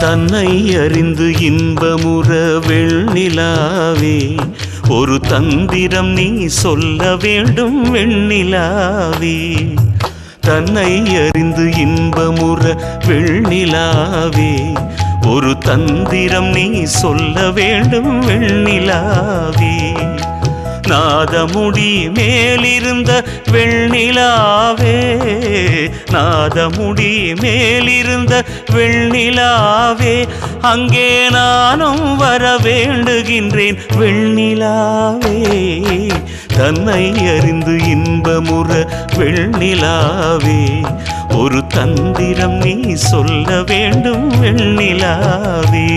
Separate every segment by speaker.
Speaker 1: தன்னை அறிந்து இன்பமுற வெண்ணிலாவே ஒரு தந்திரம் நீ சொல்ல வேண்டும் வெண்ணிலாவே. தன்னை அறிந்து இன்பமுற வெண்ணிலாவே ஒரு தந்திரம் நீ சொல்ல வேண்டும் வெண்ணிலாவே. நாதமுடி மேலிருந்த வெண்ணிலாவே நாதமுடி மேலிருந்த வெண்ணிலாவே அங்கே நானும் வர வேண்டுகின்றேன் வெண்ணிலாவே. தன்னை அறிந்து இன்பமுற வெண்ணிலாவே ஒரு தந்திரம் நீ சொல்ல வேண்டும் வெண்ணிலாவே.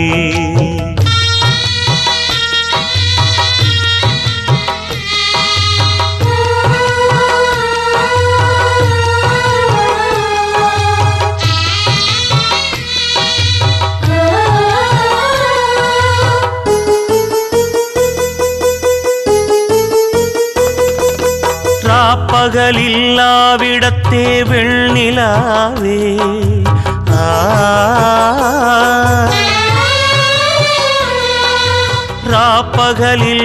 Speaker 1: பகலில்லாவிடத்தே வெள்ளிலாவே ஆ.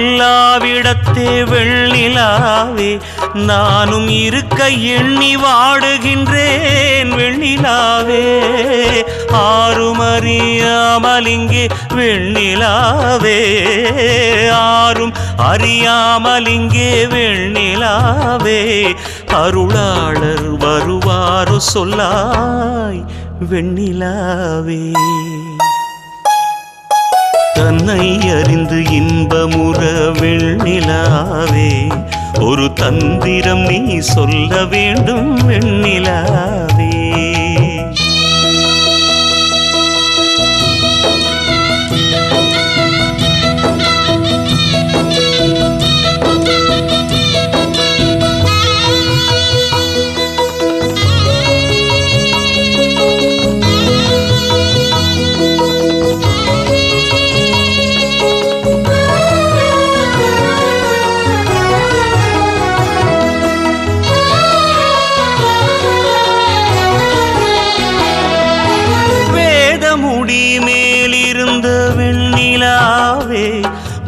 Speaker 1: ராப்பகலில்லாவிடத்தே வெண்ணிலாவே. நானும் இருக்க எண்ணி வாடுகின்றேன் வெள்ளிலாவே ஆரும் வெண்ணிலாவே ஆறும் அறியாமலிங்கே வெண்ணிலாவே அருளாளர் வருவாரு சொல்லாய் வெண்ணிலாவே. தன்னை அறிந்து இன்பமுற வெண்ணிலாவே ஒரு தந்திரம் நீ சொல்ல வேண்டும் வெண்ணிலாவே. வேதமுடி மேலிருந்த வெண்ணிலாவே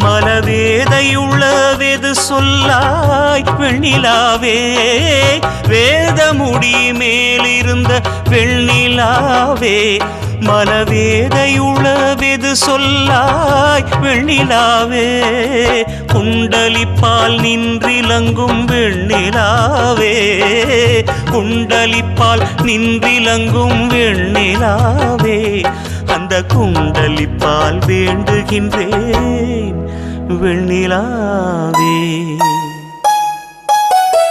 Speaker 1: மலவேதையுள்ளவெது சொல்லாய் வெண்ணிலாவே. வேதமுடி மேலிருந்த வெண்ணிலாவே மலவேதையுள்ளவெது சொல்லாய் வெண்ணிலாவே. குண்டலிப்பால் நின்றிலங்கும் வெண்ணிலாவே குண்டலிப்பால் நின்றிலங்கும் வெண்ணிலாவே. அந்த குண்டலிப்பால் வேண்டுகின்றேன் வெண்ணிலாவே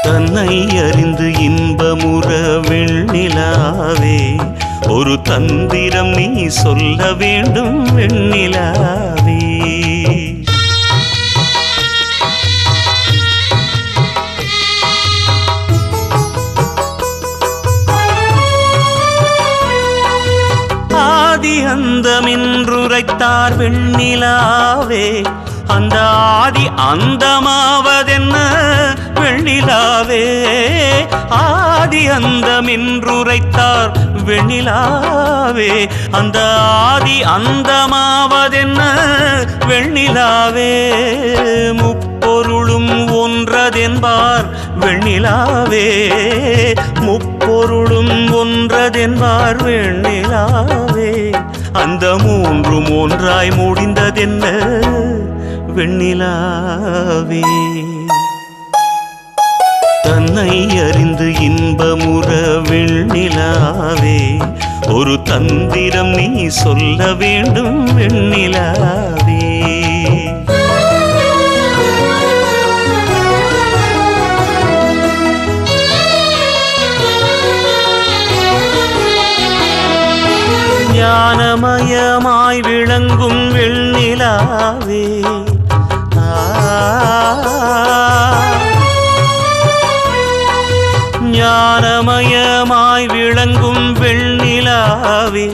Speaker 1: தன்னை அறிந்து இன்பமுற வெண்ணிலாவே ஒரு தந்திரம் நீ சொல்ல வேண்டும் வெண்ணிலாவே அந்தமின்றுரைத்தார் வெண்ணிலாவே அந்த ஆதி அந்தமாவதென்ன வெண்ணிலாவே? ஆதி அந்தமின்றுரைத்தார் வெண்ணிலாவே அந்த ஆதி அந்தமாவதென்ன வெண்ணிலாவே? முப்பொருளும் ஒன்றதென்பார் வெண்ணிலாவே முப்பொருளும் ஒன்றதென்பார் வெண்ணிலாவே. அந்த மூன்றும் ஒன்றாய் முடிந்ததென்ன? வெண்ணிலாவே. தன்னை அறிந்து இன்பமுற வெண்ணிலாவே. ஒரு தந்திரம் நீ சொல்ல வேண்டும் வெண்ணிலாவே. மாயமாய் விளங்கும் வெண்ணிலாவே. ஞானமயமாய் விளங்கும் வெண்ணிலாவே.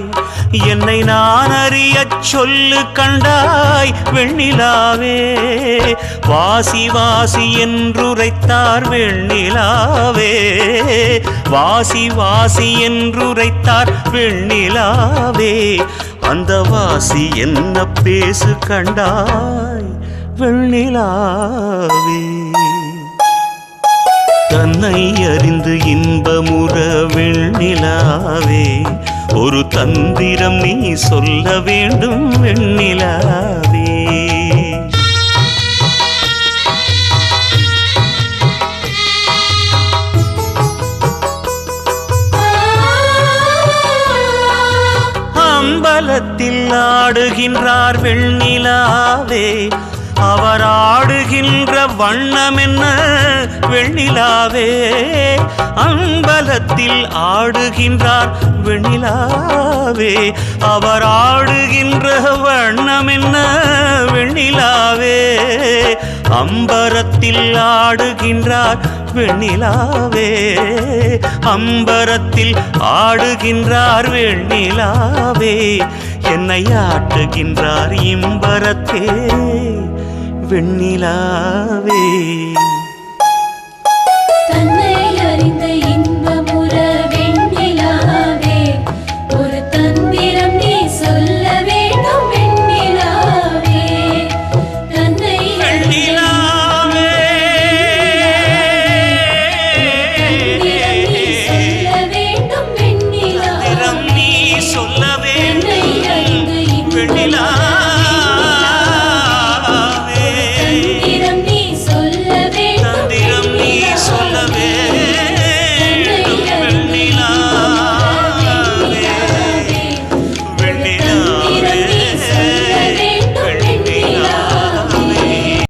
Speaker 1: என்னை நான் அறியச் சொல்லு கண்டாய் வெண்ணிலாவே. வாசி வாசி என்றுரைத்தார் வெண்ணிலாவே. வாசி வாசி என்றுரைத்தார் வெண்ணிலாவே. அந்த வாசி என்ன பேசு கண்டாய் வெண்ணிலாவே. தன்னை அறிந்து இன்பமுற வெண்ணிலாவே ஒரு தந்திரம் நீ சொல்ல வேண்டும் வெண்ணிலாவே. அம்பலத்தில் ஆடுகின்றார் வெண்ணிலாவே அவர் ஆடுகின்ற வண்ணம் வெண்ணிலாவே? அம்பலத்தில் ஆடுகின்றார் வெண்ணிலாவே. அவர் ஆடுகின்ற வெண்ணிலாவே? அம்பரத்தில் ஆடுகின்றார் வெண்ணிலாவே. அம்பரத்தில் ஆடுகின்றார் வெண்ணிலாவே. என்னை ஆட்டுகின்றார் இம்பரத்தே. வெண்ணிலாவே.